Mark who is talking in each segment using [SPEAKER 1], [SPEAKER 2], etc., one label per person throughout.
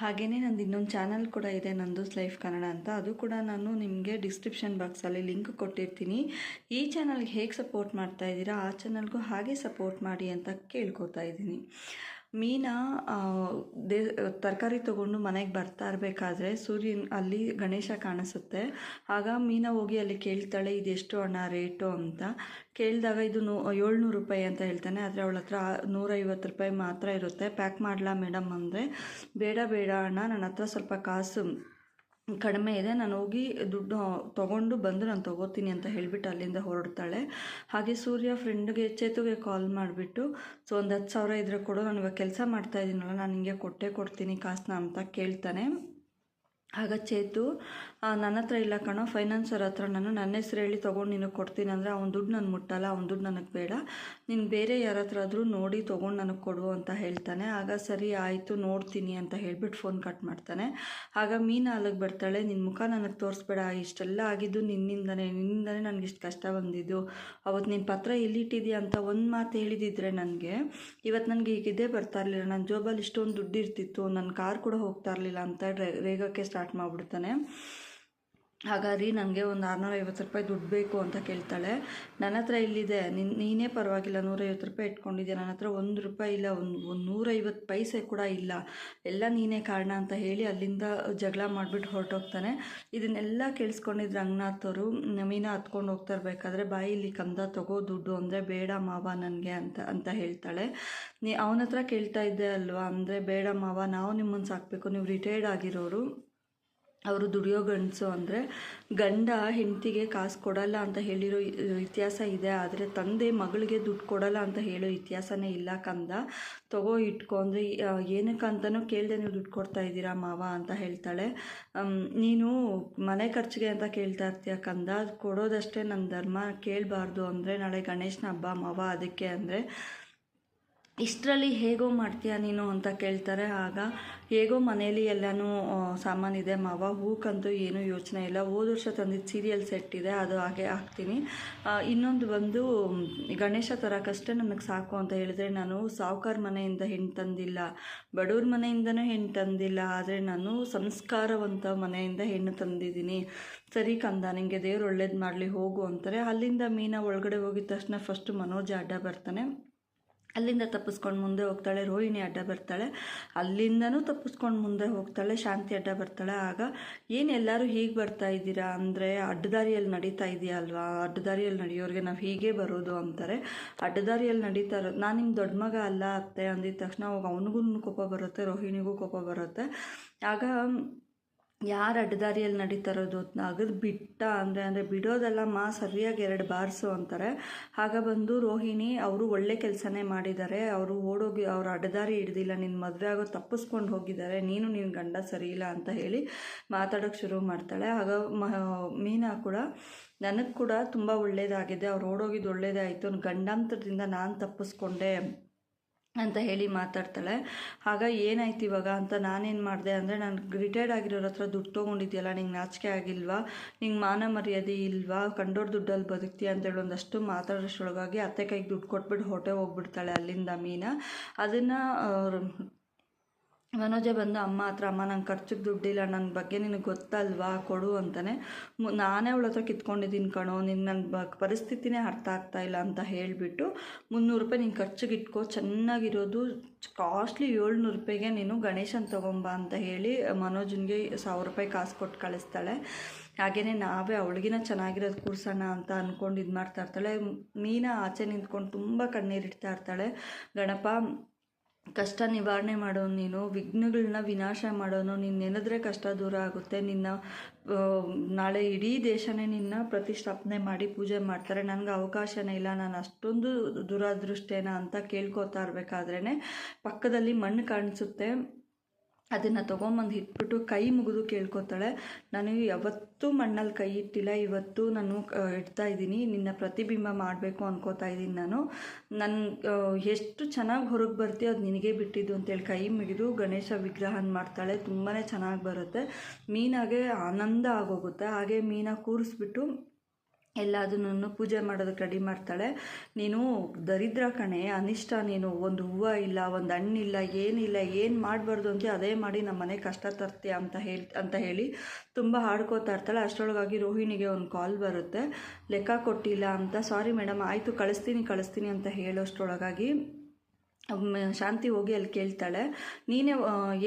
[SPEAKER 1] ಹಾಗೆಯೇ ನಂದು ಇನ್ನೊಂದು ಚಾನಲ್ ಕೂಡ ಇದೆ, ನಂದೂಸ್ ಲೈಫ್ ಕನ್ನಡ ಅಂತ. ಅದು ಕೂಡ ನಾನು ನಿಮಗೆ ಡಿಸ್ಕ್ರಿಪ್ಷನ್ ಬಾಕ್ಸಲ್ಲಿ ಲಿಂಕ್ ಕೊಟ್ಟಿರ್ತೀನಿ. ಈ ಚಾನಲ್ಗೆ ಹೇಗೆ ಸಪೋರ್ಟ್ ಮಾಡ್ತಾ ಇದ್ದೀರಾ, ಆ ಚಾನಲ್ಗೂ ಹಾಗೆ ಸಪೋರ್ಟ್ ಮಾಡಿ ಅಂತ ಕೇಳ್ಕೊತಾ ಇದ್ದೀನಿ. ಮೀನಾ ದೇ, ತರಕಾರಿ ತಗೊಂಡು ಮನೆಗೆ ಬರ್ತಾ ಇರಬೇಕಾದ್ರೆ ಸೂರ್ಯನ ಅಲ್ಲಿ ಗಣೇಶ ಕಾಣಿಸುತ್ತೆ. ಆಗ ಮೀನಾ ಹೋಗಿ ಅಲ್ಲಿ ಕೇಳ್ತಾಳೆ ಇದೆಷ್ಟು ಅಣ್ಣ ರೇಟು ಅಂತ? ಕೇಳಿದಾಗ ಇದು ನೂ, ಏಳ್ನೂರು ರೂಪಾಯಿ ಅಂತ ಹೇಳ್ತಾನೆ. ಆದರೆ ಅವಳ ಹತ್ರ ನೂರೈವತ್ತು ರೂಪಾಯಿ ಮಾತ್ರ ಇರುತ್ತೆ. ಪ್ಯಾಕ್ ಮಾಡಲಾ ಮೇಡಮ್ ಅಂದರೆ, ಬೇಡ ಬೇಡ ಅಣ್ಣ ನನ್ನ ಹತ್ರ ಸ್ವಲ್ಪ ಕಾಸು ಕಡಿಮೆ ಇದೆ. ನಾನು ಹೋಗಿ ದುಡ್ಡು ತೊಗೊಂಡು ಬಂದು ನಾನು ತೊಗೋತೀನಿ ಅಂತ ಹೇಳಿಬಿಟ್ಟು ಅಲ್ಲಿಂದ ಹೊರಡ್ತಾಳೆ. ಹಾಗೆ ಸೂರ್ಯ ಫ್ರೆಂಡ್ಗೆ ಚೇತುಗೆ ಕಾಲ್ ಮಾಡಿಬಿಟ್ಟು, ಸೊ, ಒಂದು ಹತ್ತು ಸಾವಿರ ಇದ್ರೆ ಕೊಡು, ನಾನು ಇವಾಗ ಕೆಲಸ ಮಾಡ್ತಾ ಇದ್ದೀನಲ್ಲ, ನಾನು ಹಿಂಗೆ ಕೊಟ್ಟೆ ಕೊಡ್ತೀನಿ ಕಾಸನ್ನ ಅಂತ ಕೇಳ್ತಾನೆ. ಆಗ ಚೇತು ನನ್ನ ಹತ್ರ ಇಲ್ಲ ಕಣೋ ಫೈನಾನ್ಸರ್ ಹತ್ರ ನಾನು ನನ್ನ ಹೆಸ್ರು ಹೇಳಿ ತೊಗೊಂಡು ನಿನಗೆ ಕೊಡ್ತೀನಿ ಅಂದರೆ ಅವ್ನ ದುಡ್ಡು ನಾನು ಮುಟ್ಟಲ್ಲ, ಅವ್ನ ದುಡ್ಡು ನನಗೆ ಬೇಡ. ನೀನು ಬೇರೆ ಯಾರ ಹತ್ರ ಆದರೂ ನೋಡಿ ತೊಗೊಂಡು ನನಗೆ ಕೊಡು ಅಂತ ಹೇಳ್ತಾನೆ. ಆಗ ಸರಿ ಆಯಿತು, ನೋಡ್ತೀನಿ ಅಂತ ಹೇಳ್ಬಿಟ್ಟು ಫೋನ್ ಕಟ್ ಮಾಡ್ತಾನೆ. ಆಗ ಮೀನು ಅಲ್ಲಿಗೆ ಬರ್ತಾಳೆ. ನಿನ್ನ ಮುಖ ನನಗೆ ತೋರಿಸ್ಬೇಡ, ಇಷ್ಟೆಲ್ಲ ಆಗಿದ್ದು ನಿನ್ನಿಂದನೇ ನಿನ್ನಿಂದನೇ ನನಗೆ ಇಷ್ಟು ಕಷ್ಟ ಬಂದಿದ್ದು. ಅವತ್ತು ನಿನ್ನ ಪತ್ರ ಎಲ್ಲಿಟ್ಟಿದ್ಯಾ ಅಂತ ಒಂದು ಮಾತು ಹೇಳಿದಿದ್ರೆ ನನಗೆ ಇವತ್ತು ನನಗೆ ಈಗ ಇದೇ ಬರ್ತಾ ಇರಲಿಲ್ಲ. ನನ್ನ ಜೋಬಲ್ಲಿ ಇಷ್ಟೊಂದು ದುಡ್ಡು ಇರ್ತಿತ್ತು ನನ್ನ ಕಾರ್ ಕೂಡ ಹೋಗ್ತಾ ಇರಲಿಲ್ಲ ಅಂತ ರೇಗಕ್ಕೆ ಸ್ಟಾರ್ಟ್ ಮಾಡಿಬಿಡ್ತಾನೆ. ಹಾಗಾದ್ರೆ ನನಗೆ ಒಂದು ಆರುನೂರ ಐವತ್ತು ರೂಪಾಯಿ ದುಡ್ಡು ಬೇಕು ಅಂತ ಕೇಳ್ತಾಳೆ. ನನ್ನ ಹತ್ರ ಇಲ್ಲಿದೆ. ನಿನ್ನ ನೀನೇ ಪರವಾಗಿಲ್ಲ, ನೂರೈವತ್ತು ರೂಪಾಯಿ ಇಟ್ಕೊಂಡಿದ್ದೆ ನನ್ನ ಹತ್ರ ಒಂದು ರೂಪಾಯಿ ಇಲ್ಲ, ಒಂದು ಒಂದು ನೂರೈವತ್ತು ಪೈಸೆ ಕೂಡ ಇಲ್ಲ. ಎಲ್ಲ ನೀನೇ ಕಾರಣ ಅಂತ ಹೇಳಿ ಅಲ್ಲಿಂದ ಜಗಳ ಮಾಡಿಬಿಟ್ಟು ಹೊರಟೋಗ್ತಾನೆ. ಇದನ್ನೆಲ್ಲ ಕೇಳಿಸ್ಕೊಂಡಿದ್ರು ರಂಗನಾಥವರು ನಮೀನ ಮೀನಾ ಹತ್ಕೊಂಡು ಹೋಗ್ತಾ ಇರಬೇಕಾದ್ರೆ ಇಲ್ಲಿ ಕಂದ ತಗೋ, ದುಡ್ಡು ಅಂದರೆ ಬೇಡ ಮಾವ ನನಗೆ ಅಂತ ಅಂತ ಹೇಳ್ತಾಳೆ. ನೀ, ಅವನ ಹತ್ರ ಕೇಳ್ತಾ ಇದ್ದೆ ಅಲ್ವಾ? ಅಂದರೆ ಬೇಡ ಮಾವ, ನಾವು ನಿಮ್ಮನ್ನು ಸಾಕಬೇಕು, ನೀವು ರಿಟೈರ್ಡ್ ಆಗಿರೋರು. ಅವರು ದುಡಿಯೋ ಗಂಡಸು ಅಂದರೆ, ಗಂಡ ಹೆಂಡತಿಗೆ ಕಾಸು ಕೊಡಲ್ಲ ಅಂತ ಹೇಳಿರೋ ಇತಿಹಾಸ ಇದೆ, ಆದರೆ ತಂದೆ ಮಗಳಿಗೆ ದುಡ್ಡು ಕೊಡಲ್ಲ ಅಂತ ಹೇಳೋ ಇತಿಹಾಸನೇ ಇಲ್ಲ ಕಂದ. ತಗೋ ಇಟ್ಕೊ ಅಂದರೆ ಅಂತಲೂ ಕೇಳದೆ ನೀವು ದುಡ್ಡು ಕೊಡ್ತಾ ಇದ್ದೀರಾ ಮಾವ ಅಂತ ಹೇಳ್ತಾಳೆ. ನೀನು ಮನೆ ಖರ್ಚಿಗೆ ಅಂತ ಕೇಳ್ತಾ ಇರ್ತೀಯ ಕಂದ? ಕೊಡೋದಷ್ಟೇ ನನ್ನ ಧರ್ಮ, ಕೇಳಬಾರ್ದು ಅಂದರೆ ನಾಳೆ ಗಣೇಶನ ಹಬ್ಬ ಮಾವ, ಅದಕ್ಕೆ ಅಂದರೆ ಇಷ್ಟರಲ್ಲಿ ಹೇಗೋ ಮಾಡ್ತೀಯ ನೀನು ಅಂತ ಕೇಳ್ತಾರೆ. ಆಗ ಹೇಗೋ ಮನೇಲಿ ಎಲ್ಲನೂ ಸಾಮಾನಿದೆ. ಮಾವ, ಹೂಕಂತೂ ಏನೂ ಯೋಚನೆ ಇಲ್ಲ. ಹೋದ ವರ್ಷ ತಂದಿದ್ದ ಸೀರಿಯಲ್ ಸೆಟ್ ಇದೆ, ಅದು ಹಾಗೆ ಹಾಕ್ತೀನಿ. ಇನ್ನೊಂದು ಬಂದು, ಗಣೇಶ ತರಕಷ್ಟೇ ನನಗೆ ಸಾಕು ಅಂತ ಹೇಳಿದ್ರೆ ನಾನು ಸಾವುಕಾರ ಮನೆಯಿಂದ ಹೆಣ್ಣು ತಂದಿಲ್ಲ. ಬಡವ್ರ ಮನೆಯಿಂದನೂ ಹೆಣ್ಣು ತಂದಿಲ್ಲ. ಆದರೆ ನಾನು ಸಂಸ್ಕಾರವಂತ ಮನೆಯಿಂದ ಹೆಣ್ಣು ತಂದಿದ್ದೀನಿ. ಸರಿ ಕಂದ ನಿಮಗೆ ದೇವ್ರು ಒಳ್ಳೇದು ಮಾಡಲಿ, ಹೋಗು ಅಂತಾರೆ. ಅಲ್ಲಿಂದ ಮೀನ ಒಳಗಡೆ ಹೋಗಿದ ತಕ್ಷಣ ಫಸ್ಟು ಮನೋಜ ಅಡ್ಡ ಬರ್ತಾನೆ. ಅಲ್ಲಿಂದ ತಪ್ಪಿಸ್ಕೊಂಡು ಮುಂದೆ ಹೋಗ್ತಾಳೆ, ರೋಹಿಣಿ ಅಡ್ಡ ಬರ್ತಾಳೆ. ಅಲ್ಲಿಂದನೂ ತಪ್ಪಿಸ್ಕೊಂಡು ಮುಂದೆ ಹೋಗ್ತಾಳೆ, ಶಾಂತಿ ಅಡ್ಡ ಬರ್ತಾಳೆ. ಆಗ ಏನು ಎಲ್ಲರೂ ಹೀಗೆ ಬರ್ತಾ ಇದ್ದೀರಾ ಅಂದರೆ, ಅಡ್ಡದಾರಿಯಲ್ಲಿ ನಡೀತಾ ಇದೆಯಾ ಅಲ್ವಾ? ಅಡ್ಡದಾರಿಯಲ್ಲಿ ನಡೆಯೋರಿಗೆ ನಾವು ಹೀಗೆ ಬರೋದು ಅಂತಾರೆ. ಅಡ್ಡದಾರಿಯಲ್ಲಿ ನಡೀತಾ ಇರೋದು, ನಾನು ನಿಮ್ಮ ದೊಡ್ಡ ಮಗ ಅಲ್ಲ ಅತ್ತೆ ಅಂದಿದ ತಕ್ಷಣ ಅವನಿಗೂ ಕೋಪ ಬರುತ್ತೆ, ರೋಹಿಣಿಗೂ ಕೋಪ ಬರುತ್ತೆ. ಆಗ ಯಾರು ಅಡ್ಡದಾರಿಯಲ್ಲಿ ನಡೀತಾ ಇರೋದು ಅಗದು ಬಿಟ್ಟ ಅಂದರೆ ಅಂದರೆ ಬಿಡೋದೆಲ್ಲ ಮಾ ಸರಿಯಾಗಿ ಎರಡು ಬಾರಿಸು ಅಂತಾರೆ. ಆಗ ಬಂದು ರೋಹಿಣಿ ಅವರು ಒಳ್ಳೆ ಕೆಲಸನೇ ಮಾಡಿದ್ದಾರೆ ಅವರು ಓಡೋಗಿ ಅವ್ರ ಅಡ್ಡದಾರಿ ಹಿಡ್ದಿಲ್ಲ ನಿನ್ನ ಮದುವೆ ಆಗೋ ತಪ್ಪಿಸ್ಕೊಂಡು ಹೋಗಿದ್ದಾರೆ ನೀನು ನಿನ್ನ ಗಂಡ ಸರಿ ಅಂತ ಹೇಳಿ ಮಾತಾಡೋಕ್ಕೆ ಶುರು ಮಾಡ್ತಾಳೆ. ಆಗ ಮೀನಾ ಕೂಡ, ನನಗೆ ಕೂಡ ತುಂಬ ಒಳ್ಳೆಯದಾಗಿದೆ ಅವ್ರು ಓಡೋಗಿದ್ದು ಒಳ್ಳೇದೇ ಆಯಿತು, ಗಂಡಾಂತರದಿಂದ ನಾನು ತಪ್ಪಿಸ್ಕೊಂಡೆ ಅಂತ ಹೇಳಿ ಮಾತಾಡ್ತಾಳೆ. ಆಗ ಏನಾಯ್ತು ಇವಾಗ ಅಂತ ನಾನೇನು ಮಾಡಿದೆ ಅಂದರೆ ನಾನು ರಿಟೈರ್ಡ್ ಆಗಿರೋರ ಹತ್ರ ದುಡ್ಡು ತೊಗೊಂಡಿದ್ಯಲ್ಲ, ನಿಂಗೆ ನಾಚಿಕೆ ಆಗಿಲ್ವಾ? ನಿಂಗೆ ಮಾನ ಮರ್ಯಾದೆ ಇಲ್ವಾ? ಕಂಡೋರ್ ದುಡ್ಡಲ್ಲಿ ಬದುಕ್ತೀಯ ಅಂತೇಳಿ ಒಂದಷ್ಟು ಮಾತಾಡೋಷ್ಟೊಳಗಾಗಿ ಅತ್ತೆ ಕೈಗೆ ದುಡ್ಡು ಕೊಟ್ಬಿಟ್ಟು ಹೊಟ್ಟೆ ಹೋಗ್ಬಿಡ್ತಾಳೆ ಅಲ್ಲಿಂದ ಮೀನಾ. ಅದನ್ನು ಮನೋಜ ಬಂದು, ಅಮ್ಮ ಹತ್ರ, ಅಮ್ಮ ನಂಗೆ ಖರ್ಚಿಗೆ ದುಡ್ಡಿಲ್ಲ ನನ್ನ ಬಗ್ಗೆ ನಿನಗೆ ಗೊತ್ತಲ್ವಾ? ಕೊಡು ಅಂತಾನೆ. ನಾನೇ ಅವಳ ಹತ್ರ ಕಿತ್ಕೊಂಡಿದ್ದೀನಿ ಕಣೋ ನಿನ್ನ ನನ್ನ ಬ, ಪರಿಸ್ಥಿತಿನೇ ಅರ್ಥ ಆಗ್ತಾ ಇಲ್ಲ ಅಂತ ಹೇಳಿಬಿಟ್ಟು, ಮುನ್ನೂರು ರೂಪಾಯಿ ನೀನು ಖರ್ಚಿಗೆ ಇಟ್ಕೋ, ಚೆನ್ನಾಗಿರೋದು ಕಾಸ್ಟ್ಲಿ ಏಳ್ನೂರು ರೂಪಾಯಿಗೆ ನೀನು ಗಣೇಶನ ತೊಗೊಂಬ ಅಂತ ಹೇಳಿ, ಮನೋಜನ್ಗೆ ಸಾವಿರ ರೂಪಾಯಿ ಕಾಸು ಕೊಟ್ಟು ಕಳಿಸ್ತಾಳೆ. ಹಾಗೆಯೇ ನಾವೇ ಅವಳಿಗಿನ ಚೆನ್ನಾಗಿರೋದು ಕೂರ್ಸೋಣ ಅಂತ ಅಂದ್ಕೊಂಡು ಇದು ಮಾಡ್ತಾ ಇರ್ತಾಳೆ. ಮೀನಾ ಆಚೆ ನಿಂತ್ಕೊಂಡು ತುಂಬ ಕಣ್ಣೀರಿಡ್ತಾ ಇರ್ತಾಳೆ. ಗಣಪ ಕಷ್ಟ ನಿವಾರಣೆ ಮಾಡೋನು ನೀನು ವಿಘ್ನಗಳನ್ನ ವಿನಾಶ ಮಾಡೋನು, ನೀನು ನೆನೆದ್ರೆ ಕಷ್ಟ ದೂರ ಆಗುತ್ತೆ, ನಿನ್ನ ನಾಳೆ ಇಡೀ ದೇಶನೇ ನಿನ್ನ ಪ್ರತಿಷ್ಠಾಪನೆ ಮಾಡಿ ಪೂಜೆ ಮಾಡ್ತಾರೆ. ನನಗೆ ಅವಕಾಶನೇ ಇಲ್ಲ, ನಾನು ಅಷ್ಟೊಂದು ದುರಾದೃಷ್ಟೇನ ಅಂತ ಕೇಳ್ಕೊತಾ ಇರಬೇಕಾದ್ರೇ ಪಕ್ಕದಲ್ಲಿ ಮಣ್ಣು ಕಾಣಿಸುತ್ತೆ. ಅದನ್ನು ತೊಗೊಂಬಂದು ಇಟ್ಬಿಟ್ಟು ಕೈ ಮುಗಿದು ಕೇಳ್ಕೊತಾಳೆ. ನಾನು ಯಾವತ್ತೂ ಮಣ್ಣಲ್ಲಿ ಕೈ ಇಟ್ಟಿಲ್ಲ. ಇವತ್ತು ನಾನು ಇಡ್ತಾ ಇದ್ದೀನಿ. ನಿನ್ನ ಪ್ರತಿಬಿಂಬ ಮಾಡಬೇಕು ಅನ್ಕೋತಾ ಇದ್ದೀನಿ ನಾನು. ನನ್ನ ಎಷ್ಟು ಚೆನ್ನಾಗಿ ಹೊರಗೆ ಬರ್ತೀಯೋ ಅದು ನಿನಗೆ ಬಿಟ್ಟಿದ್ದು ಅಂತೇಳಿ ಕೈ ಮುಗಿದು ಗಣೇಶ ವಿಗ್ರಹನ ಮಾಡ್ತಾಳೆ. ತುಂಬಾ ಚೆನ್ನಾಗಿ ಬರುತ್ತೆ. ಮೀನಾಗೆ ಆನಂದ ಆಗೋಗುತ್ತೆ. ಹಾಗೆ ಮೀನ ಕೂರಿಸ್ಬಿಟ್ಟು ಎಲ್ಲದನ್ನು ಪೂಜೆ ಮಾಡೋದಕ್ಕೆ ರೆಡಿ ಮಾಡ್ತಾಳೆ. ನೀನು ದರಿದ್ರ ಕಣೆ, ಅನಿಷ್ಟ ನೀನು. ಒಂದು ಹೂವು ಇಲ್ಲ, ಒಂದು ಹಣ್ಣಿಲ್ಲ, ಏನಿಲ್ಲ, ಏನು ಮಾಡಬಾರ್ದು ಅಂತ ಅದೇ ಮಾಡಿ ನಮ್ಮ ಮನೆ ಕಷ್ಟ ತರ್ತೀಯ ಅಂತ ಹೇಳಿ ಅಂತ ಹೇಳಿ ತುಂಬ ಹಾಡ್ಕೋತಾ ಇರ್ತಾಳೆ. ಅಷ್ಟರೊಳಗಾಗಿ ರೋಹಿಣಿಗೆ ಒಂದು ಕಾಲ್ ಬರುತ್ತೆ. ಲೆಕ್ಕ ಕೊಟ್ಟಿಲ್ಲ ಅಂತ ಸಾರಿ ಮೇಡಮ್ ಆಯಿತು, ಕಳಿಸ್ತೀನಿ ಕಳಿಸ್ತೀನಿ ಅಂತ ಹೇಳೋಷ್ಟರೊಳಗಾಗಿ ಶಾಂತಿ ಹೋಗಿ ಅಲ್ಲಿ ಕೇಳ್ತಾಳೆ, ನೀನೇ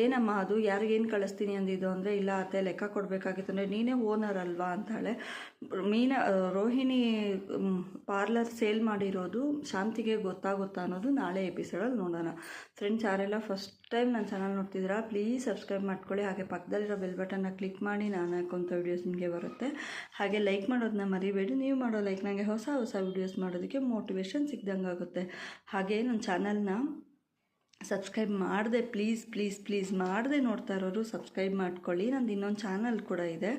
[SPEAKER 1] ಏನಮ್ಮ ಅದು? ಯಾರಿಗೇನು ಕಳಿಸ್ತೀನಿ ಅಂದಿದ್ದು ಅಂದರೆ, ಇಲ್ಲ ಅತ್ತೆ, ಲೆಕ್ಕ ಕೊಡಬೇಕಾಗಿತ್ತು ಅಂದರೆ, ನೀನೇ ಓನರ್ ಅಲ್ವಾ ಅಂತಾಳೆ. ಮೀನ ರೋಹಿಣಿ ಪಾರ್ಲರ್ ಸೇಲ್ ಮಾಡಿರೋದು ಶಾಂತಿಗೆ ಗೊತ್ತಾಗುತ್ತಾ ಅನ್ನೋದು ನಾಳೆ ಎಪಿಸೋಡಲ್ಲಿ ನೋಡೋಣ. ಫ್ರೆಂಡ್ಸ್ ಯಾರೆಲ್ಲ ಫಸ್ಟ್ ಟೈಮ್ ನನ್ನ ಚಾನಲ್ ನೋಡ್ತಿದ್ದೀರಾ ಪ್ಲೀಸ್ ಸಬ್ಸ್ಕ್ರೈಬ್ ಮಾಡ್ಕೊಳ್ಳಿ. ಹಾಗೆ ಪಕ್ಕದಲ್ಲಿರೋ ಬೆಲ್ ಬಟನ್ನ ಕ್ಲಿಕ್ ಮಾಡಿ ನಾನು ಹಾಕೋಂಥ ವೀಡಿಯೋಸ್ ನಿಮಗೆ ಬರುತ್ತೆ. ಹಾಗೆ ಲೈಕ್ ಮಾಡೋದನ್ನ ಮರಿಬೇಡಿ. ನೀವು ಮಾಡೋ ಲೈಕ್ ನನಗೆ ಹೊಸ ಹೊಸ ವೀಡಿಯೋಸ್ ಮಾಡೋದಕ್ಕೆ ಮೋಟಿವೇಶನ್ ಸಿಗ್ದಂಗೆ ಆಗುತ್ತೆ ಹಾಗೆ ನನ್ನ ಚಾನಲ್ನ ಸಬ್ಸ್ಕ್ರೈಬ್ ಮಾಡಿದೆ, ಪ್ಲೀಸ್ ಪ್ಲೀಸ್ ಪ್ಲೀಸ್ ಮಾಡದೆ ನೋಡ್ತಾ ಇರೋರು ಸಬ್ಸ್ಕ್ರೈಬ್ ಮಾಡ್ಕೊಳ್ಳಿ. ನಂದು ಇನ್ನೊಂದು ಚಾನಲ್ ಕೂಡ ಇದೆ.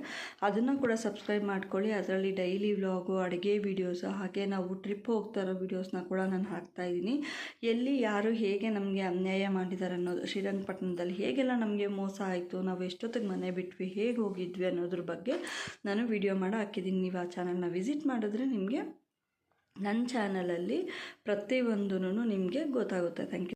[SPEAKER 1] ಅದನ್ನು ಕೂಡ ಸಬ್ಸ್ಕ್ರೈಬ್ ಮಾಡ್ಕೊಳ್ಳಿ. ಅದರಲ್ಲಿ ಡೈಲಿ ವ್ಲಾಗು, ಅಡುಗೆ ವೀಡಿಯೋಸು, ಹಾಗೆ ನಾವು ಟ್ರಿಪ್ ಹೋಗ್ತಾ ಇರೋ ವೀಡಿಯೋಸ್ನ ಕೂಡ ನಾನು ಹಾಕ್ತಾ ಇದ್ದೀನಿ. ಎಲ್ಲಿ ಯಾರು ಹೇಗೆ ನಮಗೆ ಅನ್ಯಾಯ ಮಾಡಿದ್ದಾರೆ ಅನ್ನೋದು, ಶ್ರೀರಂಗಪಟ್ಟಣದಲ್ಲಿ ಹೇಗೆಲ್ಲ ನಮಗೆ ಮೋಸ ಆಯಿತು, ನಾವು ಎಷ್ಟೊತ್ತಿಗೆ ಮನೆ ಬಿಟ್ವಿ, ಹೇಗೆ ಹೋಗಿದ್ವಿ ಅನ್ನೋದ್ರ ಬಗ್ಗೆ ನಾನು ವಿಡಿಯೋ ಮಾಡಿ ಹಾಕಿದ್ದೀನಿ. ನೀವು ಆ ಚಾನಲ್ನ ವಿಸಿಟ್ ಮಾಡಿದ್ರೆ ನಿಮಗೆ ನನ್ನ ಚಾನಲಲ್ಲಿ ಪ್ರತಿಯೊಂದೂ ನಿಮಗೆ ಗೊತ್ತಾಗುತ್ತೆ. Thank you.